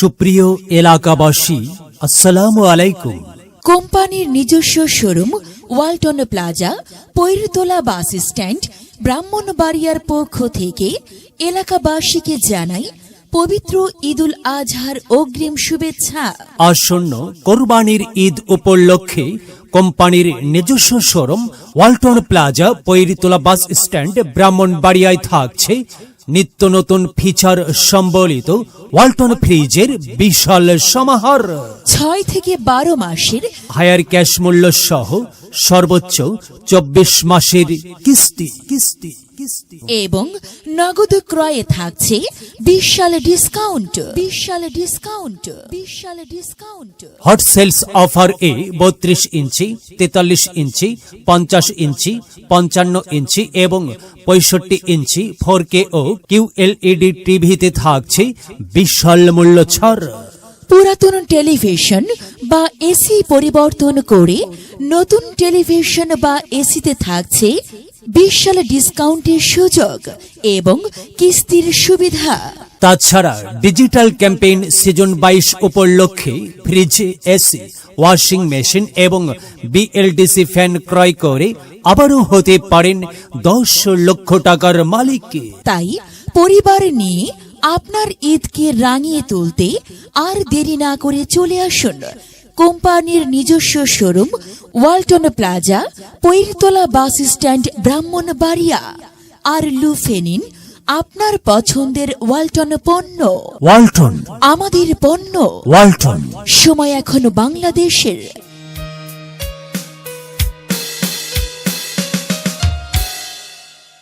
সুপ্রিয় এলাকাবাসী আসসালামু আলাইকুম। কোম্পানির নিজস্ব showroom Walton plaza Poirtola bus stand ব্রাহ্মণবাড়িয়ার পক্ষ থেকে এলাকাবাসীকে জানাই পবিত্র ঈদুল আজহার অগ্রিম শুভেচ্ছা। আসন্ন কোরবানির ঈদ উপলক্ষে কোম্পানির নিজস্ব showroom Walton plaza Poirtola bus stand ব্রাহ্মণবাড়িয়ায় থাকছে নিত্য নতুন ফিচার সম্বলিত ওয়ালটন ফ্রিজের বিশাল সমাহার। ছয় থেকে বারো মাসের হায়ার ক্যাশ মূল্য সহ সর্বোচ্চ চব্বিশ মাসের কিস্তি। কিস্তি কিস্তি এবং নগদ ক্রয়ে থাকছে বিশাল ডিসকাউন্ট বিশাল ডিসকাউন্ট বিশাল ডিসকাউন্ট। হট সেলস অফার এ বত্রিশ ইঞ্চি তেতাল্লিশ ইঞ্চি পঞ্চাশ ইঞ্চি পঞ্চান্ন ইঞ্চি এবং পঁয়ষট্টি ইঞ্চি ফোর কে ও কিউএলইডি টিভিতে থাকছে বিশাল মূল্য ছাড়। পুরাতন টেলিভিশন বা এসি পরিবর্তন করে নতুন টেলিভিশন বা এসিতে থাকছে বিশাল ডিসকাউন্টের সুযোগ এবং কিস্তির সুবিধা। তাছাড়া ডিজিটাল ক্যাম্পেইন সিজন বাইশ উপলক্ষে ফ্রিজ এসি ওয়াশিং মেশিন এবং বিএলডিসি ফ্যান ক্রয় করে আবারও হতে পারেন দশ লক্ষ টাকার মালিক তাই পরিবার নিয়ে আপনার ঈদকে রাঙিয়ে তুলতে আর দেরি না করে চলে আসুন। কোম্পানির নিজস্ব showroom Walton plaza Poirtola bus stand Brahmanbaria. আর লুফে নিন আপনার পছন্দের ওয়ালটন পণ্য। ওয়ালটন। আমাদের পণ্য। ওয়ালটন। সময় এখন বাংলাদেশের।